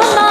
나